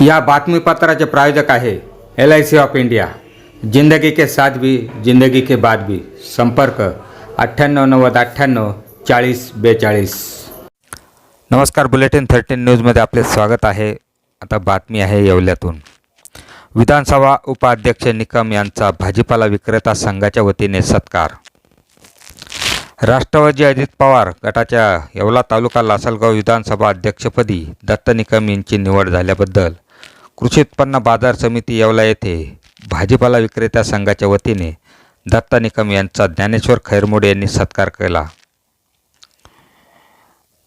या बातमीपत्राचे प्रायोजक आहे L I C of India जिंदगी के साथ भी जिंदगी के बाद भी. संपर्क अठ्ठ्याण्णव नव्वद अठ्ठ्याण्णव चाळीस बेचाळीस. नमस्कार बुलेटिन थर्टीन न्यूजमध्ये आपले स्वागत आहे. आता बातमी आहे येवल्यातून. विधानसभा उपाध्यक्ष निकम यांचा भाजीपाला विक्रेता संघाच्या वतीने सत्कार. राष्ट्रवादी अजित पवार गटाच्या येवला तालुका लासलगाव विधानसभा अध्यक्षपदी दत्त निकम यांची निवड झाल्याबद्दल कृषी उत्पन्न बाजार समिती येवला येथे भाजीपाला विक्रेत्या संघाच्या वतीने दत्ता निकम यांचा ज्ञानेश्वर खैरमोडे यांनी सत्कार केला.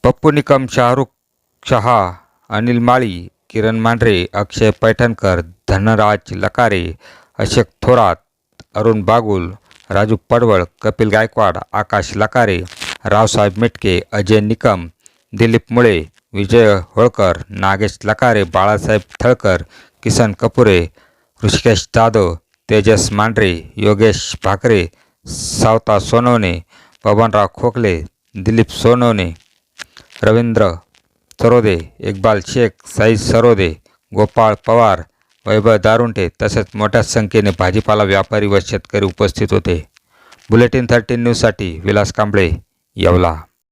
पप्पू निकम शाहरुख शहा अनिल माळी किरण मांढरे अक्षय पैठणकर धनराज लकारे अशोक थोरात अरुण बागुल राजू पडवळ कपिल गायकवाड आकाश लकारे रावसाहेब मेटके अजय निकम दिलीप मुळे विजय होळकर नागेश लकारे बाळासाहेब थळकर किसन कपुरे ऋषिकेश जाधव तेजस मांढरे योगेश भाकरे सावता सोनवणे बबनराव खोकले दिलीप सोनवणे रवींद्र सरोदे इक्बाल शेख साईद सरोदे गोपाळ पवार वैभव दारुंटे तसेच मोठ्या संख्येने भाजीपाला व्यापारी व शेतकरी उपस्थित होते. बुलेटिन थर्टीन न्यूजसाठी विलास कांबळे येवला.